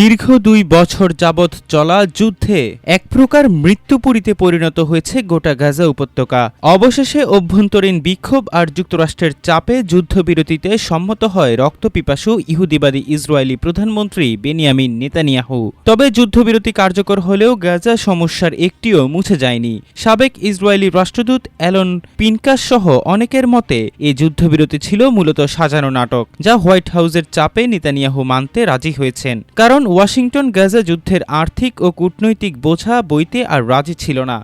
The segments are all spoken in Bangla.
দীর্ঘ দুই বছর যাবৎ চলা যুদ্ধে এক প্রকার মৃত্যুপুরীতে পরিণত হয়েছে গোটা গাজা উপত্যকা। অবশেষে অভ্যন্তরীণ বিক্ষোভ আর যুক্তরাষ্ট্রের চাপে যুদ্ধবিরতিতে সম্মত হয় রক্তপিপাসু ইহুদিবাদী ইসরায়েলি প্রধানমন্ত্রী বেনিয়ামিন নেতানিয়াহু। তবে যুদ্ধবিরতি কার্যকর হলেও গাজা সমস্যার একটিও মুছে যায়নি। সাবেক ইসরায়েলি রাষ্ট্রদূত অ্যালন পিনকাস সহ অনেকের মতে এই যুদ্ধবিরতি ছিল মূলত সাজানো নাটক, যা হোয়াইট হাউসের চাপে নেতানিয়াহু মানতে রাজি হয়েছেন। কারণ ওয়াশিংটন গাজা যুদ্ধের আর্থিক ও কূটনৈতিক বোঝা বইতে আর রাজি ছিল না।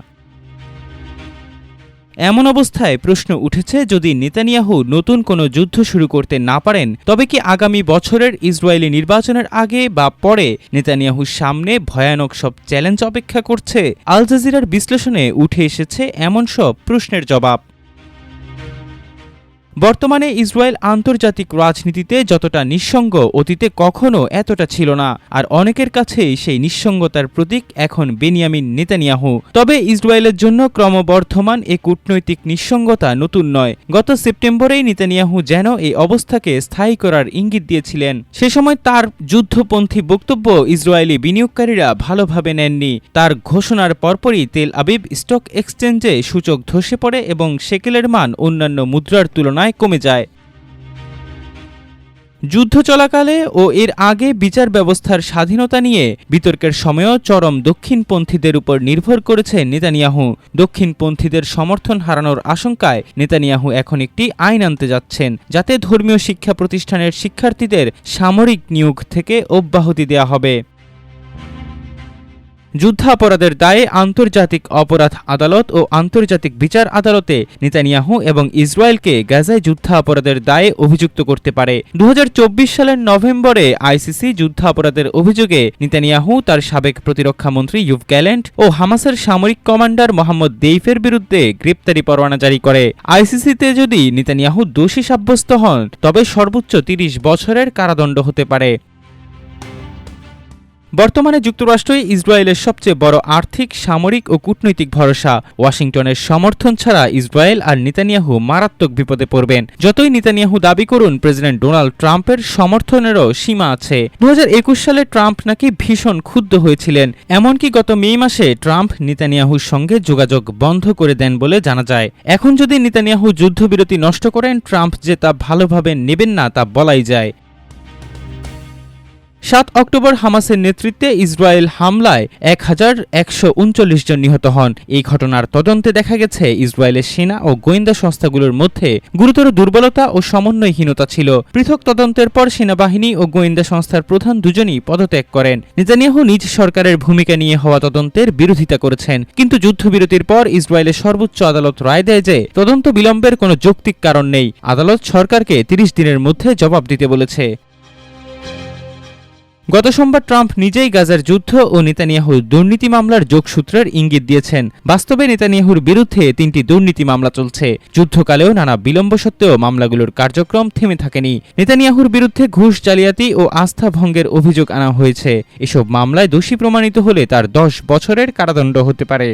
এমন অবস্থায় প্রশ্ন উঠেছে, যদি নেতানিয়াহু নতুন কোনো যুদ্ধ শুরু করতে না পারেন, তবে কি আগামী বছরের ইসরায়েলি নির্বাচনের আগে বা পরে নেতানিয়াহুর সামনে ভয়ানক সব চ্যালেঞ্জ অপেক্ষা করছে? আল জাজিরার বিশ্লেষণে উঠে এসেছে এমন সব প্রশ্নের জবাব। বর্তমানে ইসরায়েল আন্তর্জাতিক রাজনীতিতে যতটা নিঃসঙ্গ অতীতে কখনো এতটা ছিল না, আর অনেকের কাছেই সেই নিঃসঙ্গতার প্রতীক এখন বেনিয়ামিন নেতানিয়াহু। তবে ইসরায়েলের জন্য ক্রমবর্ধমান এ কূটনৈতিক নিঃসঙ্গতা নতুন নয়। গত সেপ্টেম্বরেই নেতানিয়াহু যেন এই অবস্থাকে স্থায়ী করার ইঙ্গিত দিয়েছিলেন। সে সময় তার যুদ্ধপন্থী বক্তব্য ইসরায়েলি বিনিয়োগকারীরা ভালোভাবে নেননি। তার ঘোষণার পরপরই তেল আবিব স্টক এক্সচেঞ্জে সূচক ধসে পড়ে এবং সেকেলের মান অন্যান্য মুদ্রার তুলনায় কমে যায়। যুদ্ধ চলাকালে ও এর আগে বিচার ব্যবস্থার স্বাধীনতা নিয়ে বিতর্কের সময়ও চরম দক্ষিণপন্থীদের উপর নির্ভর করেছে নেতানিয়াহু। দক্ষিণপন্থীদের সমর্থন হারানোর আশঙ্কায় নেতানিয়াহু এখন একটি আইন আনতে যাচ্ছেন, যাতে ধর্মীয় শিক্ষা প্রতিষ্ঠানের শিক্ষার্থীদের সামরিক নিয়োগ থেকে অব্যাহতি দেওয়া হবে। যুদ্ধাপরাধের দায়ে আন্তর্জাতিক অপরাধ আদালত ও আন্তর্জাতিক বিচার আদালতে নেতানিয়াহু এবং ইসরায়েলকে গাজায় যুদ্ধাপরাধের দায়ে অভিযুক্ত করতে পারে। দু হাজার চব্বিশ সালের নভেম্বরে আইসিসি যুদ্ধাপরাধের অভিযোগে নেতানিয়াহু, তার সাবেক প্রতিরক্ষামন্ত্রী ইউভ গ্যালেন্ট ও হামাসের সামরিক কমান্ডার মোহাম্মদ দেইফের বিরুদ্ধে গ্রেপ্তারি পরোয়ানা জারি করে। আইসিসিতে যদি নেতানিয়াহু দোষী সাব্যস্ত হন, তবে সর্বোচ্চ তিরিশ বছরের কারাদণ্ড হতে পারে। বর্তমানে যুক্তরাষ্ট্রই ইসরায়েলের সবচেয়ে বড় আর্থিক, সামরিক ও কূটনৈতিক ভরসা। ওয়াশিংটনের সমর্থন ছাড়া ইসরায়েল আর নিতানিয়াহু মারাত্মক বিপদে পড়বেন। যতই নিতানিয়াহু দাবি করুন, প্রেসিডেন্ট ডোনাল্ড ট্রাম্পের সমর্থনেরও সীমা আছে। দু হাজার একুশ সালে ট্রাম্প নাকি ভীষণ ক্ষুব্ধ হয়েছিলেন। এমনকি গত মে মাসে ট্রাম্প নেতানিয়াহুর সঙ্গে যোগাযোগ বন্ধ করে দেন বলে জানা যায়। এখন যদি নিতানিয়াহু যুদ্ধবিরতি নষ্ট করেন, ট্রাম্প যে তা ভালোভাবে নেবেন না তা বলাই যায়। সাত অক্টোবর হামাসের নেতৃত্বে ইসরায়েল হামলায় এক হাজার একশো উনচল্লিশ জন নিহত হন। এই ঘটনার তদন্তে দেখা গেছে, ইসরায়েলের সেনা ও গোয়েন্দা সংস্থাগুলোর মধ্যে গুরুতর দুর্বলতা ও সমন্বয়হীনতা ছিল। পৃথক তদন্তের পর সেনাবাহিনী ও গোয়েন্দা সংস্থার প্রধান দুজনই পদত্যাগ করেন। নেতানিয়াহু নিজ সরকারের ভূমিকা নিয়ে হওয়া তদন্তের বিরোধিতা করেছেন। কিন্তু যুদ্ধবিরতির পর ইসরায়েলের সর্বোচ্চ আদালত রায় দেয় যে, তদন্ত বিলম্বের কোনো যৌক্তিক কারণ নেই। আদালত সরকারকে তিরিশ দিনের মধ্যে জবাব দিতে বলেছে। গত সোমবার ট্রাম্প নিজেই গাজার যুদ্ধ ও নেতানিয়াহুর দুর্নীতি মামলার যোগসূত্রের ইঙ্গিত দিয়েছেন। বাস্তবে নেতানিয়াহুর বিরুদ্ধে তিনটি দুর্নীতি মামলা চলছে। যুদ্ধকালেও নানা বিলম্ব সত্ত্বেও মামলাগুলোর কার্যক্রম থেমে থাকেনি। নেতানিয়াহুর বিরুদ্ধে ঘুষ, জালিয়াতি ও আস্থা ভঙ্গের অভিযোগ আনা হয়েছে। এসব মামলায় দোষী প্রমাণিত হলে তার দশ বছরের কারাদণ্ড হতে পারে।